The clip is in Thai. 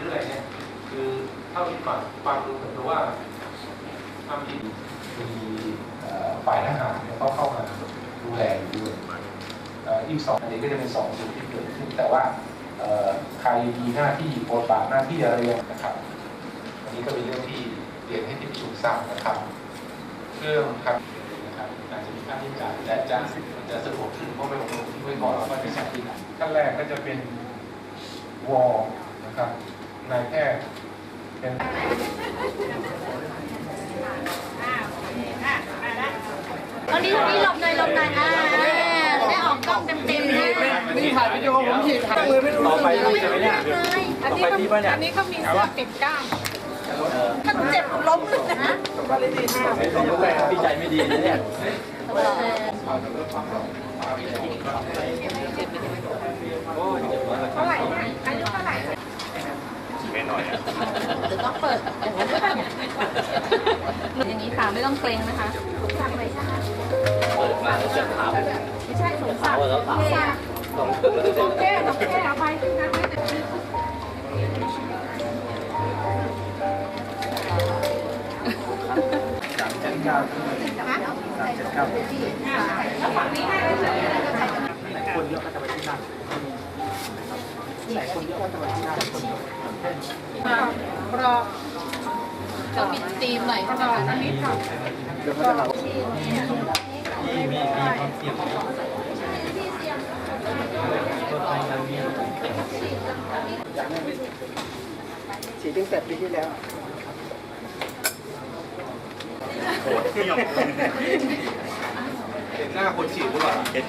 เรื่อยๆเนี่ยคือเท่าที่ฟังฟังดูเหมือนกับว่าทำผิดมีฝ่ายทหารเนี่ยเขาเข้ามาดูแลอยู่ด้วยอีกสองอันนี้ก็จะเป็นสองสิ่งที่เกิดขึ้นแต่ว่าเอ่อใครมีหน้าที่บทบาทหน้าที่อะไรยังนะครับอันนี้ก็เป็นเรื่องที่เรียนให้ที่ประชุมทราบนะครับเครื่องครับนะครับอาจจะมีค่าใช้จ่ายและจะจะสะดวกขึ้นเพราะไม่ลงทุนไว้ก่อนแล้วก็จะใช้ที่ไหลังขั้นแรกก็จะเป็นวอลนะครับ นายแพทย์เป็นตอนนี้ตอนนี้หลบหน่อยหลบหน่อยอ่าได้ออกกล้องเต็มเต็มๆนะนี่ถ่ายวิดีโอผมฉีดถ่ายเลยไม่รู้ต่อไปไม่พี่จะรู้ไม่เนี่ยงเลยต่อไปพี่ป่ะเนี่ยอันนี้เขามีเสื้อปิดกล้ามถ้าหนูเจ็บหนูล้มเลยนะพี่ใจไม่ดีนะเนี่ยเท่าไหร่เนี่ยอายุเท่าไหร่ จะต้องเปิดอย่างนั้นอย่างนี้ค่ะไม่ต้องเกรงนะคะสั่งเลยใช่ไหมเปิดมาแล้วเจ็บเท้าไม่ใช่สงสารแล้วเท้าเท่อะต้องขึ้นแล้วต้ งแก้ต้องแก้เอาไปที่นั่นไม่ได้รอจะมีธีมหน่อยรออันนี้ค่ะฉีดตั้งแต่ปีที่แล้วเห็นหน้าคนฉีดหรือเปล่าเห็น